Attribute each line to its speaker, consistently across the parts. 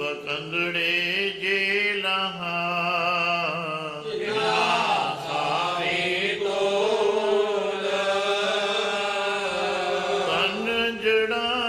Speaker 1: ਸਭ ਕੰਗੜੇ ਜੇ ਲਹਾ। ਜਿਨਾ ਸਾਵੇ ਤੋਲ ਤਨ ਜੜਾ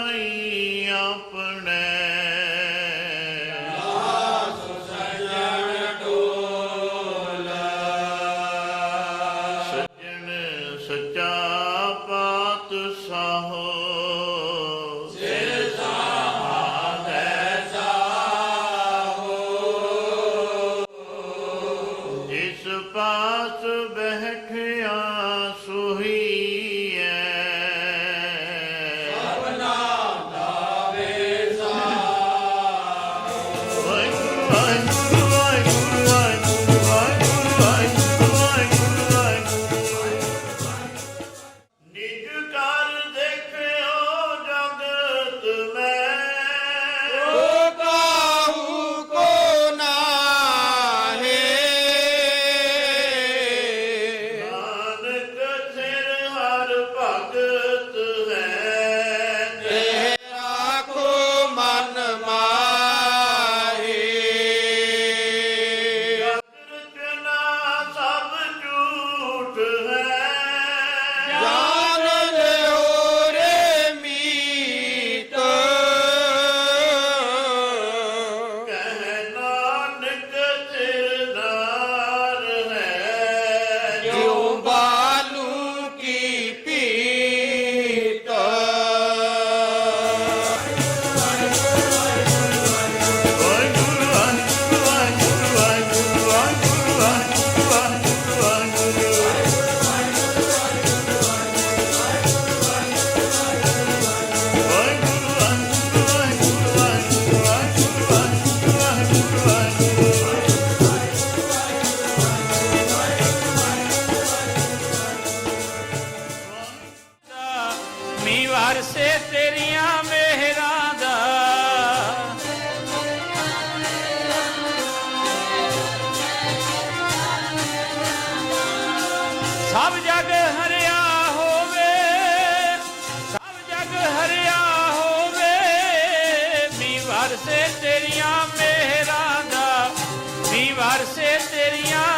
Speaker 1: ਜਿਸ ਪਾਸ ਬਹਿਠਿਆ ਸੁਹੀਐ। ਸਭਨਾ ਦਾ ਵੇਸਾ ਵਾਹਿਗੁਰੂ।
Speaker 2: ਵਰਸੇ ਤੇਰੀਆਂ ਮਿਹਰਾਂ ਦਾ ਸਭ ਜਗ ਹਰਿਆ ਹੋਵੇ ਸਭ ਜਗ ਹਰਿਆ ਹੋਵੇ ਵੀ ਵਰਸੇ ਤੇਰੀਆਂ ਮਿਹਰਾਂ ਦਾ ਵੀ ਵਰਸੇ ਤੇਰੀਆਂ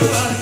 Speaker 1: Goodbye.